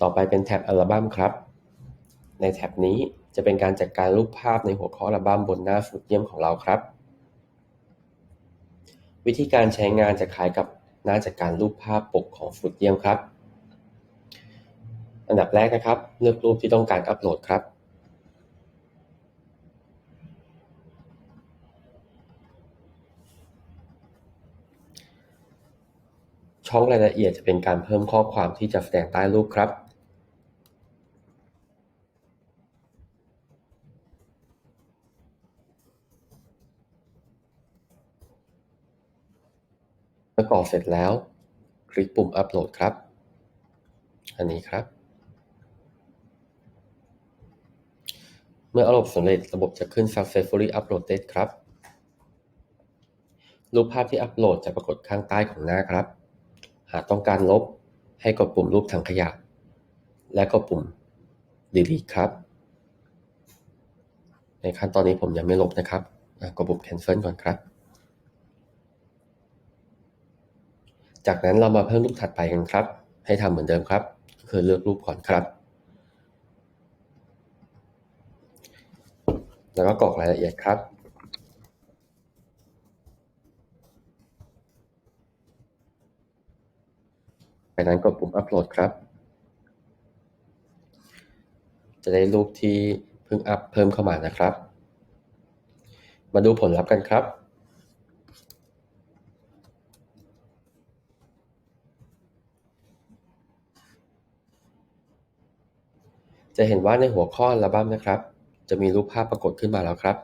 ต่อไปเป็นแท็บอัลบั้มครับ ในแท็บนี้จะเป็นการจัดการรูปภาพในหัวข้ออัลบั้มบนหน้าฟุตเยี่ยมของเราครับ วิธีการใช้งานจะคล้ายกับหน้าจัดการรูปภาพปกของฟุตเยี่ยมครับ อันดับแรกนะครับ เลือกรูปที่ต้องการอัปโหลดครับ ช่องรายละเอียดจะเป็นการเพิ่มข้อความที่จะแสดงใต้รูปครับ เมื่อกรอกเสร็จแล้ว คลิกปุ่มอัปโหลดครับ อันนี้ครับ เมื่ออัปโหลดสำเร็จระบบจะขึ้น successfully uploaded ครับ รูปภาพที่อัปโหลดจะปรากฏข้างใต้ของหน้าครับ หากต้องการลบ ให้กดปุ่มรูปถังขยะ และกดปุ่ม delete ครับ ในขั้นตอนนี้ผมยังไม่ลบนะครับกดปุ่ม cancel ก่อนครับ จากนั้นเรามาเพิ่มรูปถัดไปกันครับ ให้ทำเหมือนเดิมครับคือเลือกรูปก่อนครับ แล้วก็กรอกรายละเอียดครับจากนั้นกดปุ่มอัปโหลดครับ จะได้รูปที่เพิ่งอัพเพิ่มเข้ามานะครับ มาดูผลลัพธ์กันครับ จะเห็นว่าในหัวข้ออัลบั้มนะครับ จะมีรูปภาพปรากฏขึ้นมาแล้วครับ